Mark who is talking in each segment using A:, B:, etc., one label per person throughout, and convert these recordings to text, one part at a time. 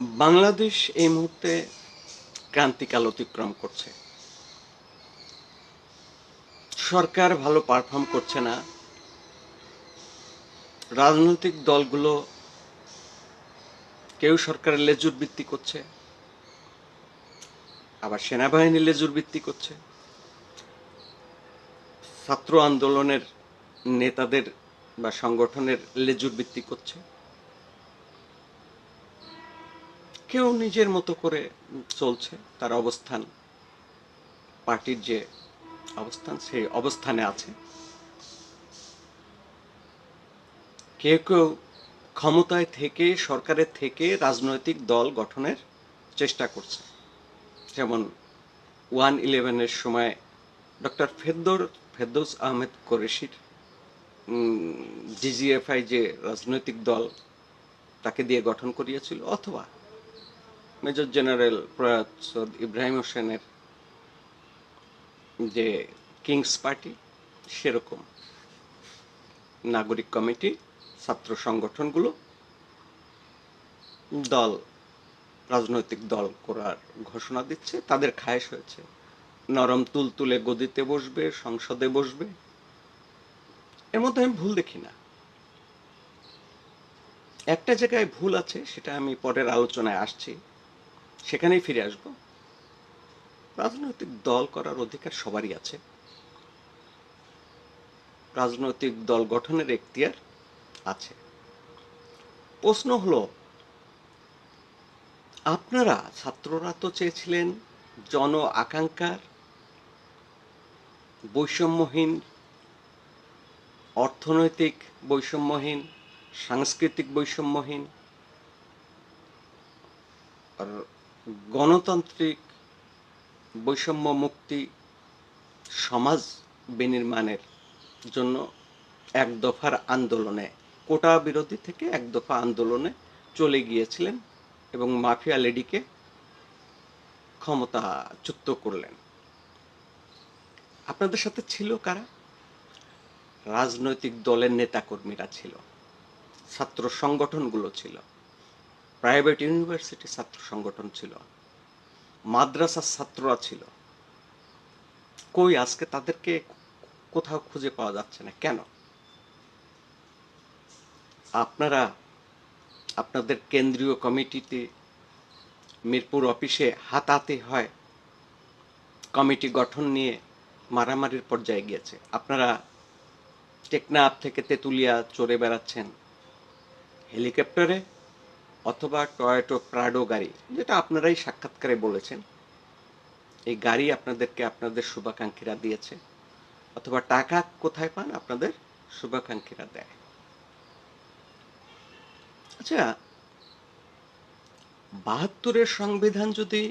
A: বাংলাদেশ এই মুহূর্তে ক্রান্তিকাল অতিক্রম করছে। সরকার ভালো পারফর্ম করছে না। রাজনৈতিক দলগুলো কেউ সরকারের লেজুর ভিত্তি করছে, আবার সেনাবাহিনী লেজুর ভিত্তি করছে। ছাত্র আন্দোলনের নেতাদের বা সংগঠনের লেজুর ভিত্তি করছে। কেউ নিজের মতো করে চলছে, তার অবস্থান, পার্টির যে অবস্থান, সেই অবস্থানে আছে। কেউ কেউ ক্ষমতায় থেকে সরকারের থেকে রাজনৈতিক দল গঠনের চেষ্টা করছে। যেমন ওয়ান ইলেভেনের সময় ডক্টর ফেদ্দর ফেরদৌস আহমেদ কোরেশির ডিজিএফআই যে রাজনৈতিক দল তাকে দিয়ে গঠন করিয়েছিল, অথবা মেজর জেনারেল প্রয়াত সৈয়দ ইব্রাহিম হোসেনের যে কিংস পার্টি, সেরকম নাগরিক কমিটি, ছাত্র সংগঠনগুলো, দল, রাজনৈতিক দল করার ঘোষণা দিচ্ছে। তাদের খায়েশ হয়েছে। নরম তুল তুলে গদিতে বসবে, সংসদে বসবে। এর মধ্যে আমি ভুল দেখি না। একটা জায়গায় ভুল আছে, সেটা আমি পরের আলোচনায় আসছি। সেখানেই ফিরে আসব। রাজনৈতিক দল করার অধিকার সবারই আছে। রাজনৈতিক দল গঠনের এখতিয়ার আছে। প্রশ্ন হলো, আপনারা ছাত্ররা তো চেয়েছিলেন জন আকাঙ্ক্ষার বৈষম্যহীন, অর্থনৈতিক বৈষম্যহীন, সাংস্কৃতিক বৈষম্যহীন গণতান্ত্রিক বৈষম্য মুক্তি সমাজ বিনির্মাণের জন্য এক দফার আন্দোলনে, কোটা বিরোধী থেকে এক দফা আন্দোলনে চলে গিয়েছিলেন এবং মাফিয়া লেডিকে ক্ষমতাচ্যুত করলেন। আপনাদের সাথে ছিল কারা? রাজনৈতিক দলের নেতাকর্মীরা ছিল, ছাত্র সংগঠনগুলো ছিল। প্রাইভেট ইউনিভার্সিটি ছাত্র সংগঠন ছিল, মাদ্রাসার ছাত্ররা ছিল। কই আজকে তাদেরকে কোথাও খুঁজে পাওয়া যাচ্ছে না, কেন? আপনারা আপনাদের কেন্দ্রীয় কমিটিতে মিরপুর অফিসে হাতাহাতি হয়, কমিটি গঠন নিয়ে মারামারির পর্যায়ে গিয়েছে। আপনারা টেকনাফ থেকে তেঁতুলিয়া চড়ে বেড়াচ্ছেন, হেলিকপ্টারে অথবা টয়োটো প্রাডো গাড়ি, যেটা আপনারাই সাক্ষাৎকারে বলেছেন। এই গাড়ি আপনাদেরকে আপনাদের শুভাকাঙ্ক্ষীরা দিয়েছে, অথবা টাকা কোথায় পান আপনাদের শুভাকাঙ্ক্ষীরা দেয়। আচ্ছা বাহাত্তরের সংবিধান যদি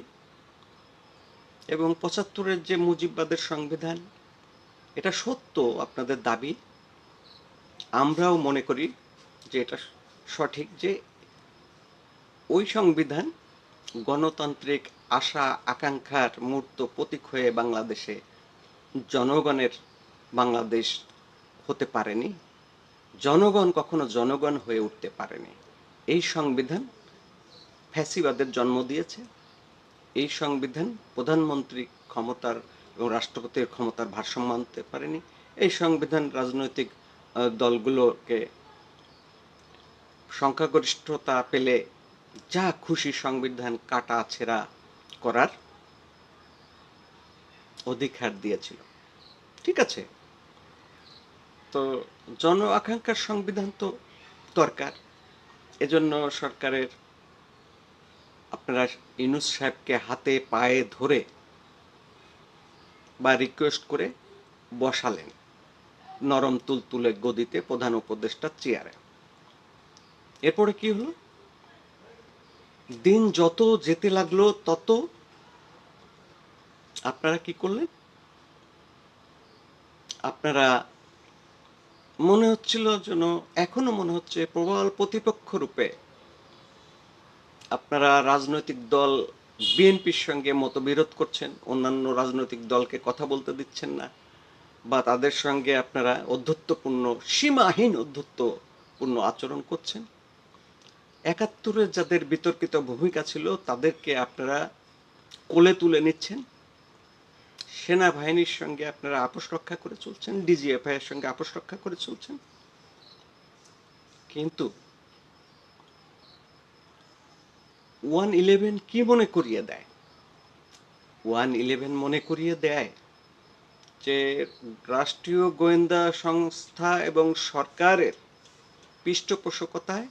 A: এবং পঁচাত্তরের যে মুজিববাদের সংবিধান, এটা সত্য আপনাদের দাবি? আমরাও মনে করি যে এটা সঠিক যে ওই সংবিধান গণতান্ত্রিক আশা, আকাঙ্ক্ষার মূর্ত প্রতীক হয়ে বাংলাদেশে জনগণের বাংলাদেশ হতে পারেনি। জনগণ কখনো জনগণ হয়ে উঠতে পারেনি। এই সংবিধান ফ্যাসিবাদের জন্ম দিয়েছে। এই সংবিধান প্রধানমন্ত্রী ক্ষমতার এবং রাষ্ট্রপতির ক্ষমতার ভারসাম্য আনতে পারেনি। এই সংবিধান রাজনৈতিক দলগুলোকে সংখ্যাগরিষ্ঠতা পেলে যা খুশি সংবিধান কাটা ছেঁড়া করার অধিকার দিয়েছিল। ঠিক আছে? তো জন আকাঙ্ক্ষার সংবিধান তো দরকার। এজন্য সরকারের আপনারা ইনুস সাহেবকে হাতে পায়ে ধরে বা রিকোয়েস্ট করে বসালেন নরম তুলতুলে গদিতে প্রধান উপদেষ্টা চেয়ারে এরপরে কি হলো? দিন যত যেতে লাগল, তত আপনারা কি করলেন? আপনারা মনে হচ্ছিল যেন, এখনও মনে হচ্ছে প্রবল প্রতিপক্ষ রূপে আপনারা রাজনৈতিক দল, বিএনপির সঙ্গে মতবিরোধ করছেন, অন্যান্য রাজনৈতিক দলকে কথা বলতে দিচ্ছেন না, বা তাদের সঙ্গে আপনারা অধ্যত্বপূর্ণ, সীমাহীন অধ্যত্বপূর্ণ আচরণ করছেন। একাত্তরে যাদের বিতর্কিত ভূমিকা ছিল, তাদেরকে আপনারা কোলে তুলে নিচ্ছেন। সেনাবাহিনীর সঙ্গে আপনারা আপোষ রক্ষা করে চলছেন ডিজিএফআই এর সঙ্গে আপোষ রক্ষা করে চলছেন। কিন্তু ওয়ান ইলেভেন কি মনে করিয়ে দেয়? ওয়ান ইলেভেন মনে করিয়ে দেয় যে রাষ্ট্রীয় গোয়েন্দা সংস্থা এবং সরকারের পৃষ্ঠপোষকতায়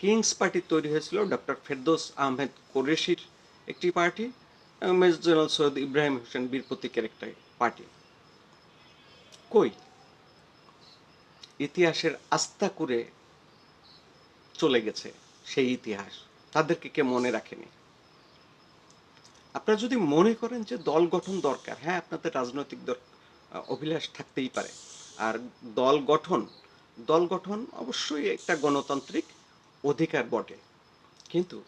A: কিংস পার্টি তৈরি হয়েছিল, ডক্টর ফেরদৌস আহমেদ কোরেশির একটি পার্টি এবং মেজর জেনারেল সৈয়দ ইব্রাহিম হোসেন বীর প্রতীকের একটা পার্টি। কই? ইতিহাসের আস্থা করে চলে গেছে সেই ইতিহাস। তাদেরকে কে মনে রাখেনি? আপনারা যদি মনে করেন যে দল গঠন দরকার হ্যাঁ আপনাদের রাজনৈতিক অভিলাষ থাকতেই পারে। আর দল গঠন দল গঠন অবশ্যই একটা গণতান্ত্রিক অধিকার বটে। কিন্তু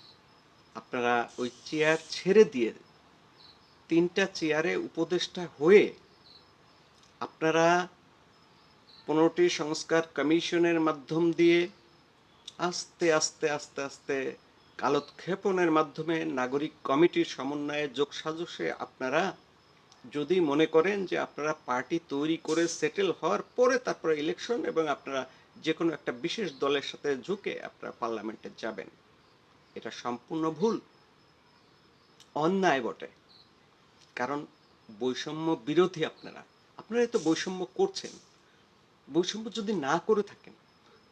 A: আপনারা ওই চেয়ার ছেড়ে দিয়ে তিনটা চেয়ারে উপদেষ্টা হয়ে আপনারা পনেরোটি সংস্কার কমিশনের মাধ্যম দিয়ে আস্তে আস্তে আস্তে আস্তে কালোৎক্ষেপণের মাধ্যমে নাগরিক কমিটির সমন্বয়ে যোগসাজশে আপনারা যদি মনে করেন যে আপনারা পার্টি তৈরি করে সেটেল হওয়ার পরে তারপরে ইলেকশন এবং আপনারা যে কোনো একটা বিশেষ দলের সাথে ঝুঁকে আপনারা পার্লামেন্টে যাবেন। এটা সম্পূর্ণ ভুল। অন্যায় বটে। কারণ বৈষম্য বিরোধী আপনারা। আপনারা তো বৈষম্য করছেন। বৈষম্য যদি না করে থাকেন,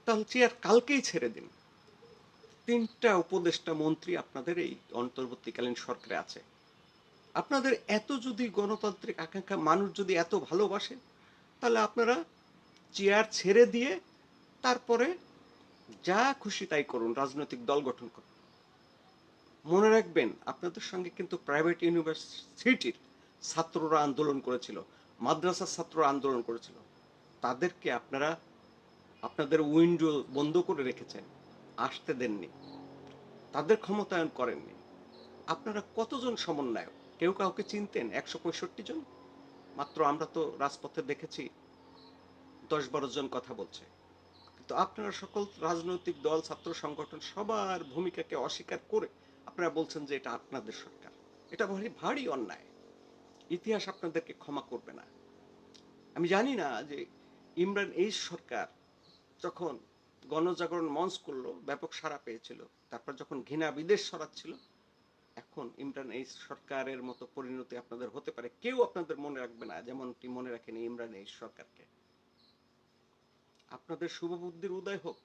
A: তাহলে চেয়ার কালকেই ছেড়ে দিন। তিনটা উপদেষ্টা মন্ত্রী আপনাদের এই অন্তর্বর্তীকালীন সরকারে আছে। আপনাদের এত যদি গণতান্ত্রিক আকাঙ্ক্ষা মানুষ যদি এত ভালোবাসে, তাহলে আপনারা চেয়ার ছেড়ে দিয়ে তারপরে যা খুশি তাই করুন, রাজনৈতিক দল গঠন করুন। মনে রাখবেন, আপনাদের সঙ্গে কিন্তু প্রাইভেট ইউনিভার্সিটির ছাত্ররা আন্দোলন করেছিল, মাদ্রাসার ছাত্ররা আন্দোলন করেছিল। তাদেরকে আপনারা, আপনাদের উইন্ডো বন্ধ করে রেখেছেন, আসতে দেননি। তাদের ক্ষমতায়ন করেননি। আপনারা কতজন সমন্বয়ক? কেউ কাউকে চিনতেন? একশো পঁয়ষট্টি জন? মাত্র আমরা তো রাজপথে দেখেছি, দশ বারো জন কথা বলছে। কিন্তু আপনারা সকল রাজনৈতিক দল, ছাত্র সংগঠন সবার ভূমিকাকে অস্বীকার করে আপনারা বলছেন যে এটা আপনাদের সরকার। এটা ভারী ভারী অন্যায়। ইতিহাস আপনাদেরকে ক্ষমা করবে না। আমি জানি না যে ইমরান এই সরকার যখন গণজাগরণ মঞ্চ করল, ব্যাপক সাড়া পেয়েছিল, তারপর যখন ঘৃণা বিদেশ সরাচ্ছিল এখন ইমরান এই সরকারের মতো পরিণতি আপনাদের হতে পারে। কেউ আপনাদের মনে রাখবে না, যেমনটি মনে রাখেনি ইমরান এই সরকারকে। আপনাদের শুভ বুদ্ধির উদয় হোক।